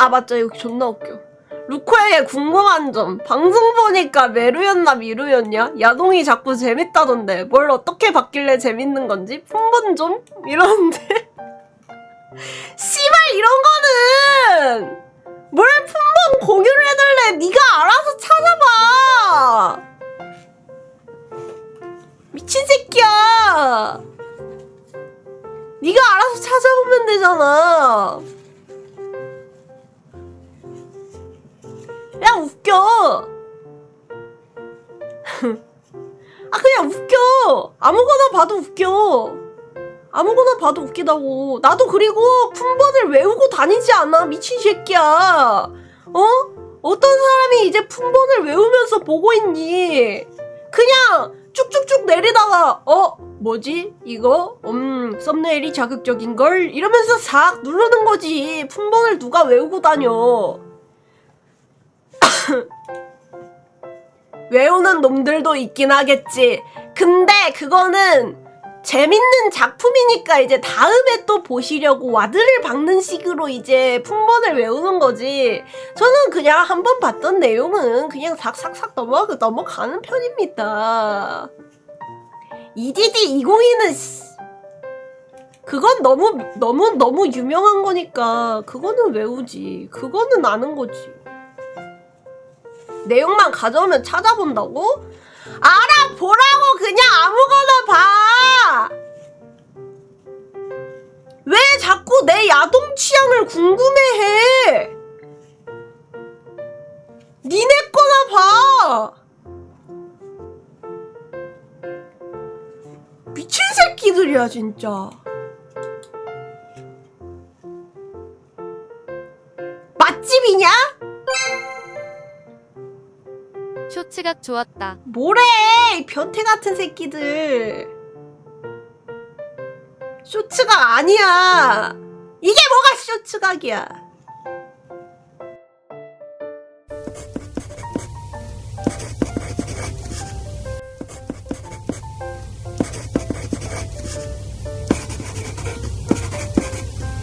아 맞죠. 이거 존나 웃겨. 루코에게 궁금한 점. 방송 보니까 메루였나 미루였냐? 야동이 자꾸 재밌다던데 뭘 어떻게 바길래 재밌는 건지? 품번 좀? 이러는데. 씨발 이런 거는! 뭘 품번 공유를 해달래? 네가 알아서 찾아봐! 미친 새끼야! 네가 알아서 찾아보면 되잖아 아 그냥 웃겨. 아무거나 봐도 웃겨. 아무거나 봐도 웃기다고. 나도 그리고 품번을 외우고 다니지 않아 미친 새끼야. 어? 어떤 사람이 이제 품번을 외우면서 보고 있니? 그냥 쭉쭉쭉 내리다가 어 뭐지 이거 음 썸네일이 자극적인 걸 이러면서 싹 누르는 거지. 품번을 누가 외우고 다녀? 외우는 놈들도 있긴 하겠지. 근데 그거는 재밌는 작품이니까 이제 다음에 또 보시려고 와드를 박는 식으로 이제 품번을 외우는 거지. 저는 그냥 한 번 봤던 내용은 그냥 삭삭삭 넘어, 넘어가는 편입니다. EDD 202는 그건 너무 너무 너무 유명한 거니까 그거는 외우지. 그거는 아는 거지. 내용만 가져오면 찾아본다고? 알아보라고 그냥 아무거나 봐! 왜 자꾸 내 야동 취향을 궁금해해? 니네 거나 봐! 미친 새끼들이야, 진짜. 맛집이냐? 쇼츠각 좋았다. 뭐래 이 변태 같은 새끼들. 쇼츠각 아니야. 이게 뭐가 쇼츠각이야